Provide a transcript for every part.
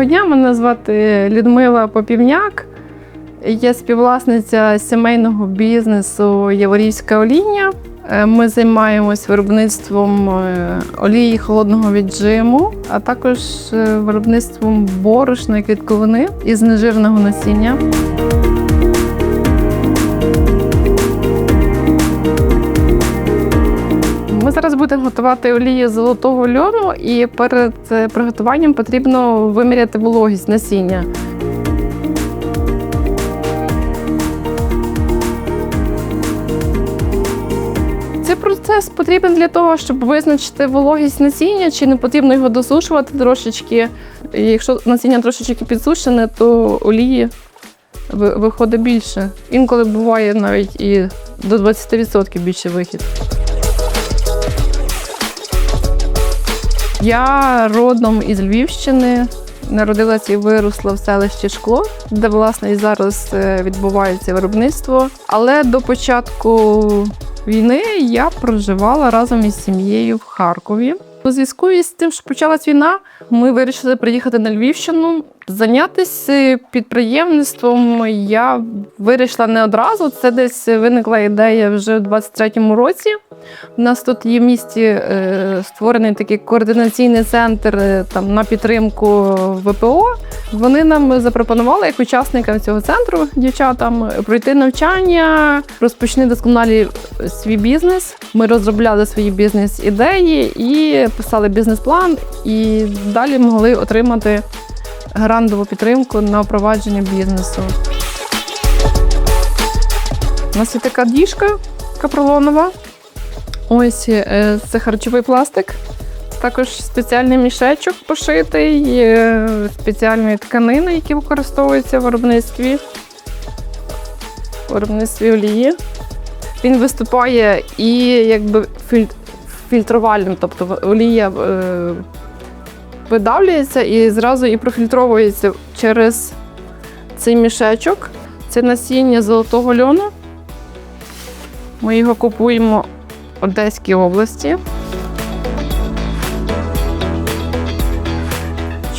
Доброго дня, мене звати Людмила Попівняк. Я співвласниця сімейного бізнесу Яворівська олійня. Е, Ми займаємось виробництвом е, олії холодного віджиму, а також е, виробництвом борошна і квітковини із нежирного насіння. Ми зараз будемо готувати олію золотого льону, і перед е, приготуванням потрібно виміряти вологість насіння. Цей процес потрібен для того, щоб визначити вологість насіння, чи не потрібно його досушувати трошечки. Якщо насіння трошечки підсушене, то олії виходить більше. Інколи буває навіть і до 20% більше вихід. Я родом із Львівщини. Народилася і виросла в селищі Шкло, де власне і зараз е, відбувається виробництво. Але до початку війни я проживала разом із сім'єю в Харкові. У зв'язку із тим, що почалась війна, ми вирішили приїхати на Львівщину. Зайнятися підприємництвом я вирішила не одразу. Це десь виникла ідея вже в 23-му році. У нас тут є в місті е, створений такий координаційний центр е, там на підтримку ВПО. Вони нам запропонували як учасникам цього центру, дівчатам, пройти навчання, розпочни досконалі свій бізнес. Ми розробляли свої бізнес-ідеї і писали бізнес-план, і далі могли отримати грантову підтримку на впровадження бізнесу. У нас є така діжка капролонова. Ось е, це харчовий пластик. Також спеціальний мішечок пошитий, е, спеціальної тканини, які використовуються в виробництві. Виробництві олії. Він виступає і якби фільтрувальним, тобто олія е, видавлюється і зразу і профільтровується через цей мішечок. Це насіння золотого льону. Ми його купуємо в Одеській області.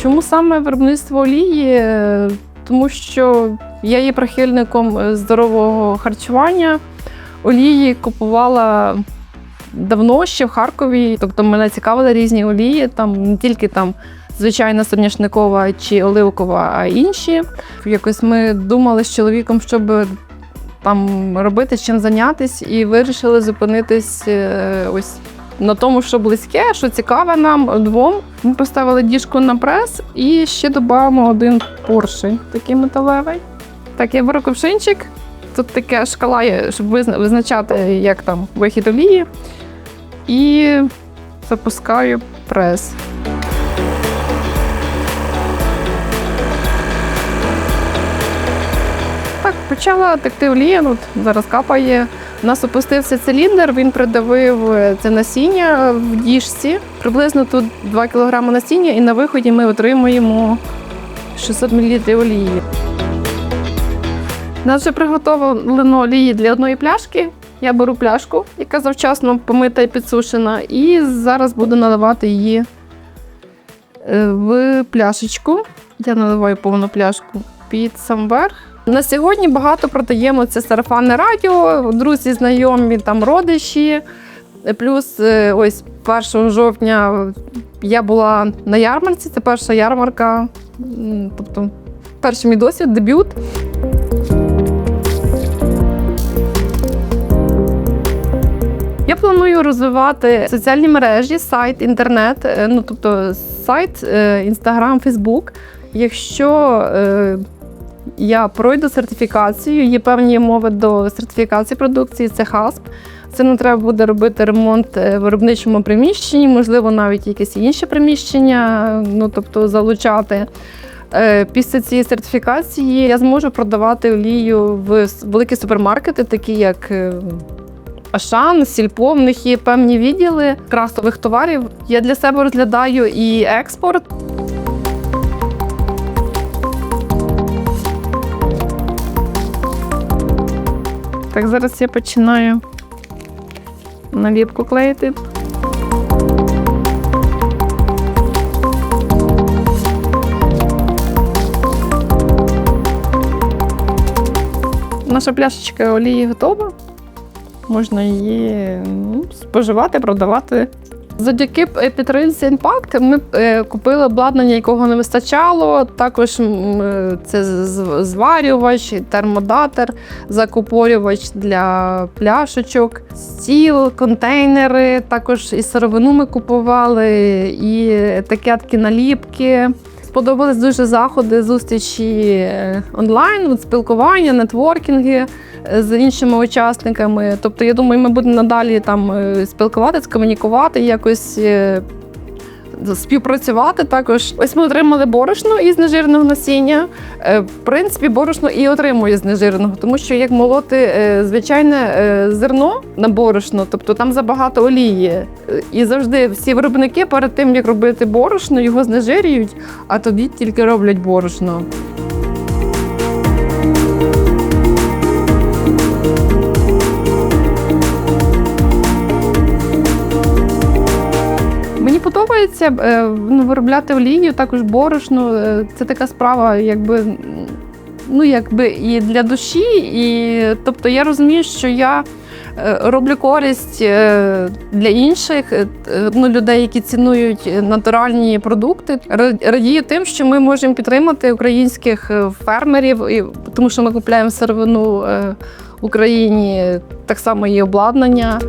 Чому саме виробництво олії? Е, Тому що я є прихильником е, здорового харчування. Олії купувала давно ще в Харкові. Тобто мене цікавили різні олії, там не тільки там звичайна соняшникова чи оливкова, а інші. Якось ми думали з чоловіком, щоб там робити чим зайнятися, і вирішили зупинитись е, ось на тому, що близьке, що цікаве нам двом. Ми поставили діжку на прес і ще додамо один поршень, такий металевий. Так, я беру ковшинчик. Тут таке шкала є, щоб визна- визначати, як там вихід олії. І запускаю прес. Почала текти олія, ну, зараз капає. У нас опустився циліндр, він придавив е, це насіння в діжці. Приблизно тут 2 кг насіння, і на виході ми отримуємо 600 мл олії. У нас вже приготовлено олії для одної пляшки. Я беру пляшку, яка завчасно помита і підсушена, і зараз буду наливати її е, в пляшечку. Я наливаю повну пляшку під сам верх. На сьогодні багато продаємо це сарафанне радіо, друзі, знайомі, там родичі. Плюс е, ось 1 жовтня я була на ярмарці, це перша ярмарка, тобто перший мій досвід, дебют. Я планую розвивати соціальні мережі, сайт, інтернет, е, ну тобто сайт, інстаграм, фейсбук. Якщо е, я пройду сертифікацію, є певні умови до сертифікації продукції, це ХАСП. Це не треба буде робити ремонт е, в виробничому приміщенні, можливо, навіть якесь інше приміщення, ну тобто залучати. Е, Після цієї сертифікації я зможу продавати олію в великі супермаркети, такі як е, Ашан, Сільпо. В них є певні відділи красових товарів. Я для себе розглядаю і експорт. Так, зараз я починаю наліпку клеїти. Наша пляшечка олії готова. Можна її ну, споживати, продавати. Завдяки підтримці Impact ми е, купили обладнання, якого не вистачало. Також е, це зварювач, термодатор, закупорювач для пляшечок, стіл, контейнери. Також і сировину ми купували, і етикетки, наліпки. Сподобались дуже заходи, зустрічі е, онлайн, спілкування, нетворкінги з іншими учасниками. Тобто, я думаю, ми будемо надалі там е, спілкуватися, комунікувати, якось е, співпрацювати також. Ось ми отримали борошно із нежирного насіння. Е, В принципі, борошно і отримує з нежирного, тому що як молоти звичайне зерно на борошно, тобто там забагато олії. І завжди всі виробники перед тим, як робити борошно, його знежирюють, а тоді тільки роблять борошно. Подобається е, ну, виробляти олію, також борошно. Е, Це така справа, якби. Ну, якби і для душі, і тобто я розумію, що я е, роблю користь для інших ну, людей, які цінують натуральні продукти. Радію тим, що ми можемо підтримати українських фермерів, і, тому що ми купляємо сировину в Україні, так само і обладнання.